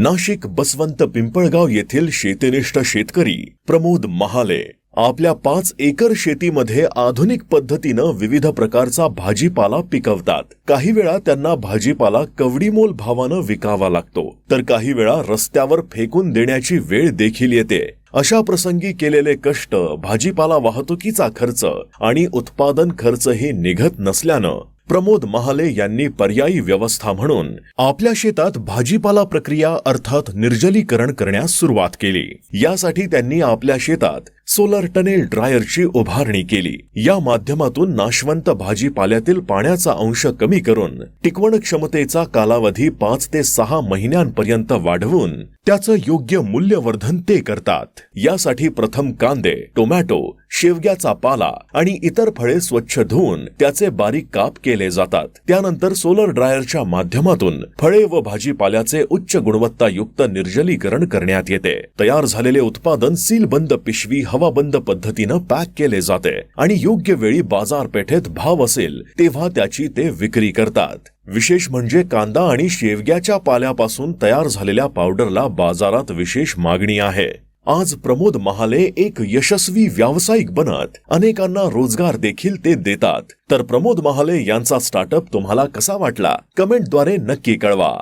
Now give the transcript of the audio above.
नाशिक बसवंत पिंपळगाव येथील शेतीनिष्ठ शेतकरी प्रमोद महाले आपल्या पाच एकर शेतीमध्ये आधुनिक पद्धतीनं विविध प्रकारचा भाजीपाला पिकवतात. काही वेळा त्यांना भाजीपाला कवडीमोल भावानं विकावा लागतो. तर काही वेळा रस्त्यावर फेकून देण्याची वेळ देखील येते. अशा प्रसंगी केलेले कष्ट भाजीपाला वाहतुकीचा खर्च आणि उत्पादन खर्चही निघत नसल्यानं प्रमोद महाले यांनी पर्यायी व्यवस्था म्हणून आपल्या शेतात भाजीपाला प्रक्रिया अर्थात निर्जलीकरण करण्यास सुरुवात केली. यासाठी त्यांनी आपल्या शेतात सोलर टनेल ड्रायरची उभारणी केली. या माध्यमातून नाशवंत भाजीपाल्यातील पाण्याचा अंश कमी करून टिकवण क्षमतेचा कालावधी पाच ते सहा महिन्यांपर्यंत वाढवून त्याचं योग्य मूल्यवर्धन ते करतात. यासाठी प्रथम कांदे टोमॅटो शेवग्याचा पाला आणि इतर फळे स्वच्छ धुवून त्याचे बारीक काप केले जातात. त्यानंतर सोलर ड्रायरच्या माध्यमातून फळे व भाजीपाल्याचे उच्च गुणवत्तायुक्त निर्जलीकरण करण्यात येते. तयार झालेले उत्पादन सीलबंद पिशवी हवा हवाबंद पद्धतीनं पॅक केले जाते आणि योग्य वेळी बाजारपेठेत भाव असेल तेव्हा त्याची ते विक्री करतात. विशेष म्हणजे कांदा आणि शेवग्याच्या पाल्यापासून तयार झालेल्या पावडरला बाजारात विशेष मागणी आहे. आज प्रमोद महाले एक यशस्वी व्यावसायिक बनत अनेकांना रोजगार देखील ते देतात. तर प्रमोद महाले यांचा स्टार्टअप तुम्हाला कसा वाटला? कमेंटद्वारे नक्की कळवा.